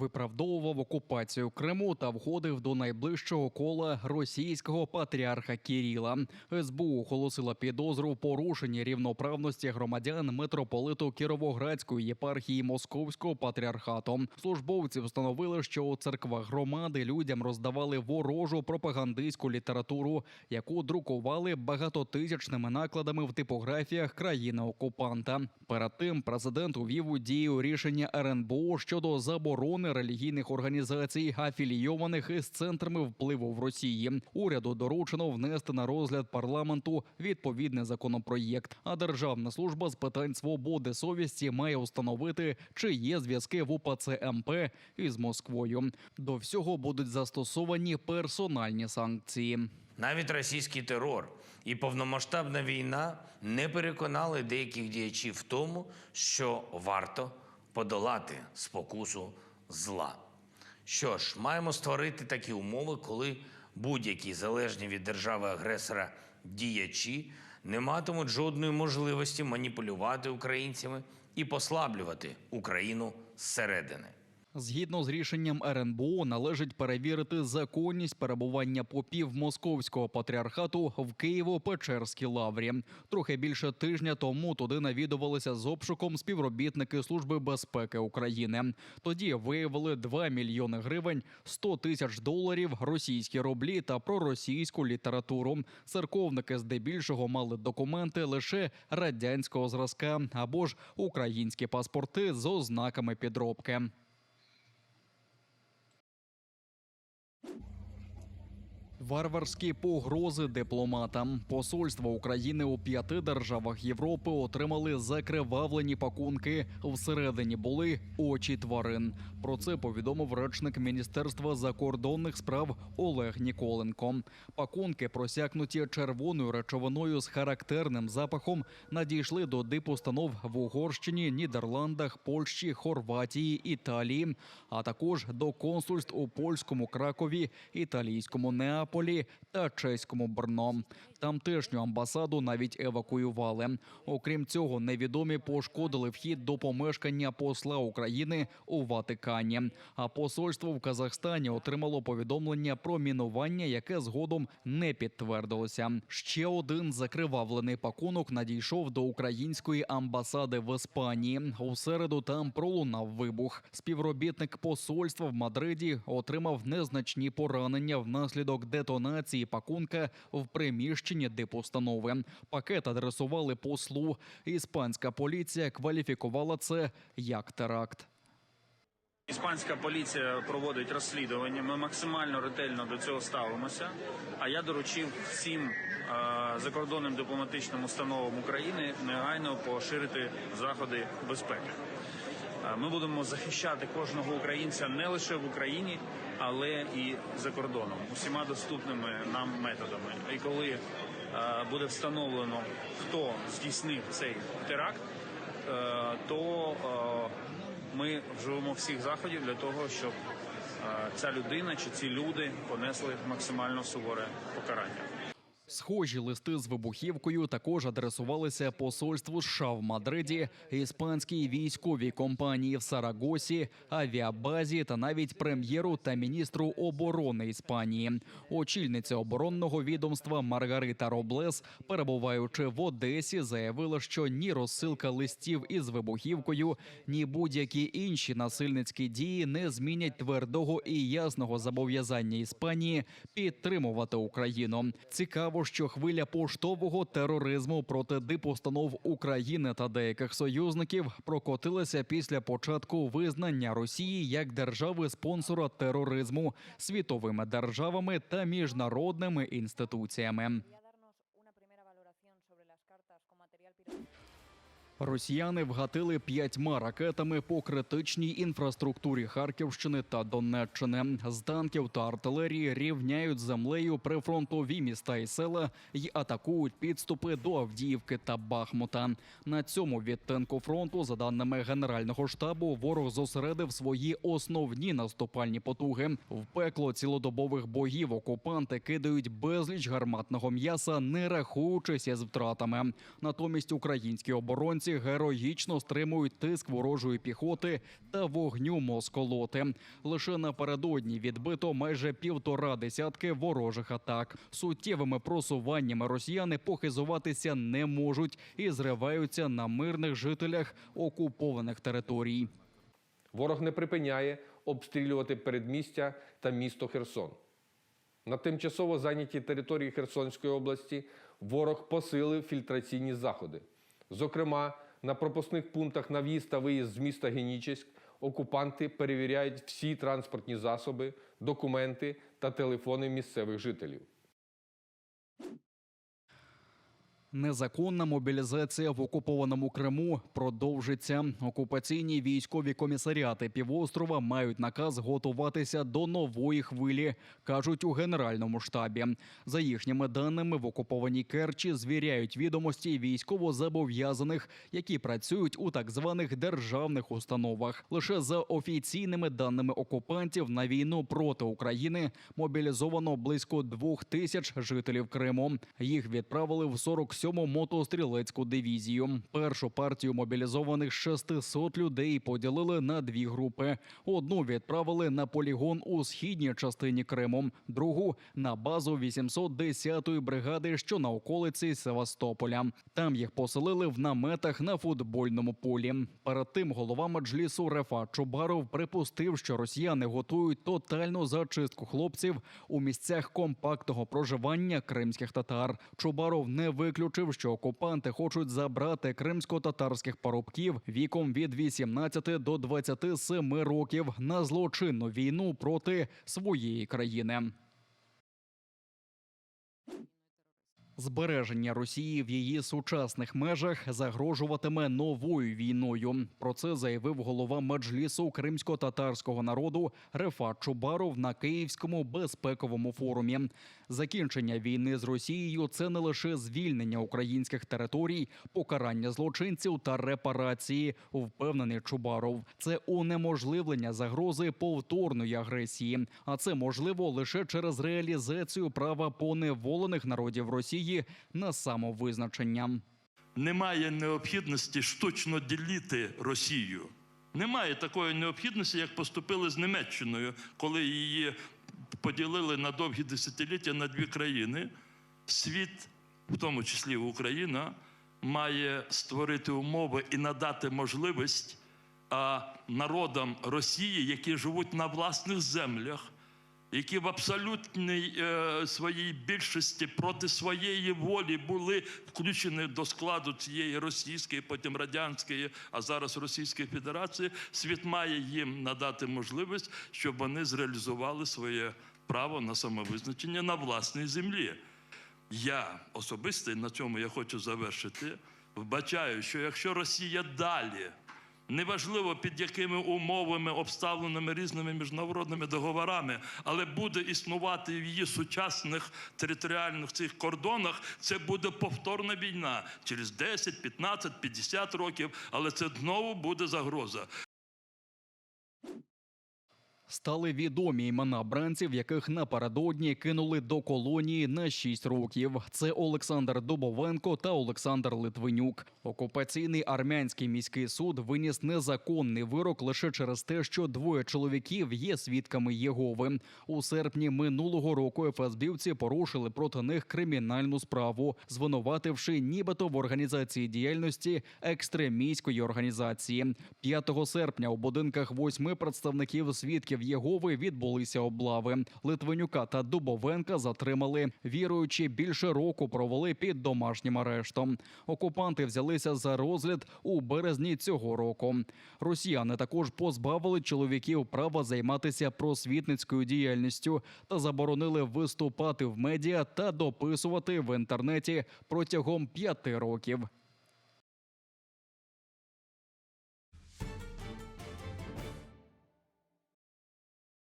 Виправдовував окупацію Криму та входив до найближчого кола російського патріарха Кіріла. СБУ оголосила підозру в порушенні рівноправності громадян митрополиту Кіровоградської єпархії Московського патріархату. Службовці встановили, що у церквах громади людям роздавали ворожу пропагандистську літературу, яку друкували багатотисячними накладами в типографіях країни-окупанта. Перед тим президент увів у дію рішення РНБО щодо заборони релігійних організацій, афілійованих із центрами впливу в Росії. Уряду доручено внести на розгляд парламенту відповідний законопроєкт. А Державна служба з питань свободи совісті має установити, чи є зв'язки в УПЦ МП із Москвою. До всього будуть застосовані персональні санкції. Навіть російський терор і повномасштабна війна не переконали деяких діячів в тому, що варто подолати спокусу зла. Що ж, маємо створити такі умови, коли будь-які залежні від держави-агресора діячі не матимуть жодної можливості маніпулювати українцями і послаблювати Україну зсередини. Згідно з рішенням РНБО, належить перевірити законність перебування попів московського патріархату в Києво-Печерській лаврі. Трохи більше тижня тому туди навідувалися з обшуком співробітники Служби безпеки України. Тоді виявили 2 мільйони гривень, 100 тисяч доларів, російські рублі та проросійську літературу. Церковники здебільшого мали документи лише радянського зразка або ж українські паспорти з ознаками підробки. Варварські погрози дипломатам. Посольства України у п'яти державах Європи отримали закривавлені пакунки. Всередині були очі тварин. Про це повідомив речник Міністерства закордонних справ Олег Ніколенко. Пакунки, просякнуті червоною речовиною з характерним запахом, надійшли до дипустанов в Угорщині, Нідерландах, Польщі, Хорватії, Італії, а також до консульств у польському Кракові, італійському Неаполі та чеському Брно. Тамтешню амбасаду навіть евакуювали. Окрім цього, невідомі пошкодили вхід до помешкання посла України у Ватикані. А посольство в Казахстані отримало повідомлення про мінування, яке згодом не підтвердилося. Ще один закривавлений пакунок надійшов до української амбасади в Іспанії. У середу там пролунав вибух. Співробітник посольства в Мадриді отримав незначні поранення внаслідок детонації пакунка в приміщенні дипустанови. Пакет адресували послу. Іспанська поліція кваліфікувала це як теракт. Іспанська поліція проводить розслідування. Ми максимально ретельно до цього ставимося. А я доручив всім е, закордонним дипломатичним установам України негайно поширити заходи безпеки. Ми будемо захищати кожного українця не лише в Україні, але і за кордоном, усіма доступними нам методами. І коли е, буде встановлено, хто здійснив цей теракт, е, то е, ми вживемо всіх заходів для того, щоб ця людина чи ці люди понесли максимально суворе покарання. Схожі листи з вибухівкою також адресувалися посольству США в Мадриді, іспанській військовій компанії в Сарагосі, авіабазі та навіть прем'єру та міністру оборони Іспанії. Очільниця оборонного відомства Маргарита Роблес, перебуваючи в Одесі, заявила, що ні розсилка листів із вибухівкою, ні будь-які інші насильницькі дії не змінять твердого і ясного зобов'язання Іспанії підтримувати Україну. Цікаво, що хвиля поштового тероризму проти дипостанов України та деяких союзників прокотилася після початку визнання Росії як держави спонсора тероризму світовими державами та міжнародними інституціями. Росіяни вгатили п'ятьма ракетами по критичній інфраструктурі Харківщини та Донеччини. З танків та артилерії рівняють землею прифронтові міста і села й атакують підступи до Авдіївки та Бахмута. На цьому відтинку фронту, за даними Генерального штабу, ворог зосередив свої основні наступальні потуги. В пекло цілодобових боїв окупанти кидають безліч гарматного м'яса, не рахуючись із втратами. Натомість українські оборонці хлопці героїчно стримують тиск ворожої піхоти та вогню москолоти. Лише напередодні відбито майже півтора десятки ворожих атак. Суттєвими просуваннями росіяни похизуватися не можуть і зриваються на мирних жителях окупованих територій. Ворог не припиняє обстрілювати передмістя та місто Херсон. На тимчасово зайнятій території Херсонської області ворог посилив фільтраційні заходи. Зокрема, на пропускних пунктах на в'їзд та виїзд з міста Генічеськ окупанти перевіряють всі транспортні засоби, документи та телефони місцевих жителів. Незаконна мобілізація в окупованому Криму продовжиться. Окупаційні військові комісаріати півострова мають наказ готуватися до нової хвилі, кажуть у генеральному штабі. За їхніми даними, в окупованій Керчі звіряють відомості військовозобов'язаних, які працюють у так званих державних установах. Лише за офіційними даними окупантів на війну проти України мобілізовано близько двох тисяч жителів Криму. Їх відправили в 47-му мотострілецьку дивізію. Першу партію мобілізованих з 600 людей поділили на дві групи. Одну відправили на полігон у східній частині Криму, другу на базу 810-ї бригади, що на околиці Севастополя. Там їх поселили в наметах на футбольному полі. Перед тим голова меджлісу Рефа Чубаров припустив, що росіяни готують тотальну зачистку хлопців у місцях компактного проживання кримських татар. Чубаров не виключив, що окупанти хочуть забрати кримсько-татарських парубків віком від 18 до 27 років на злочинну війну проти своєї країни. Збереження Росії в її сучасних межах загрожуватиме новою війною. Про це заявив голова меджлісу кримсько-татарського народу Рефат Чубаров на Київському безпековому форумі. Закінчення війни з Росією це не лише звільнення українських територій, покарання злочинців та репарації. Впевнений Чубаров. Це унеможливлення загрози повторної агресії. А це можливо лише через реалізацію права поневолених народів Росії на самовизначення. немає необхідності штучно ділити Росію. Немає такої необхідності, як поступили з Німеччиною, коли її поділили на довгі десятиліття на дві країни. Світ, в тому числі Україна, має створити умови і надати можливість народам Росії, які живуть на власних землях, які в абсолютній е, своїй більшості проти своєї волі були включені до складу цієї російської, потім радянської, а зараз Російської Федерації, світ має їм надати можливість, щоб вони зреалізували своє право на самовизначення на власній землі. Я особисто на цьому я хочу завершити. Вбачаю, що якщо Росія далі, неважливо під якими умовами, обставленими різними міжнародними договорами, але буде існувати в її сучасних територіальних цих кордонах, це буде повторна війна через 10, 15, 50 років, але це знову буде загроза. Стали відомі імена бранців, яких напередодні кинули до колонії на 6 років. Це Олександр Дубовенко та Олександр Литвинюк. Окупаційний армянський міський суд виніс незаконний вирок лише через те, що двоє чоловіків є свідками Єгови. У серпні минулого року ФСБівці порушили проти них кримінальну справу, звинувативши нібито в організації діяльності екстремістської організації. 5 серпня у будинках восьми представників свідків Єгови відбулися облави. Литвинюка та Дубовенка затримали. Віруючи, більше року провели під домашнім арештом. Окупанти взялися за розгляд у березні цього року. Росіяни також позбавили чоловіків права займатися просвітницькою діяльністю та заборонили виступати в медіа та дописувати в інтернеті протягом п'яти років.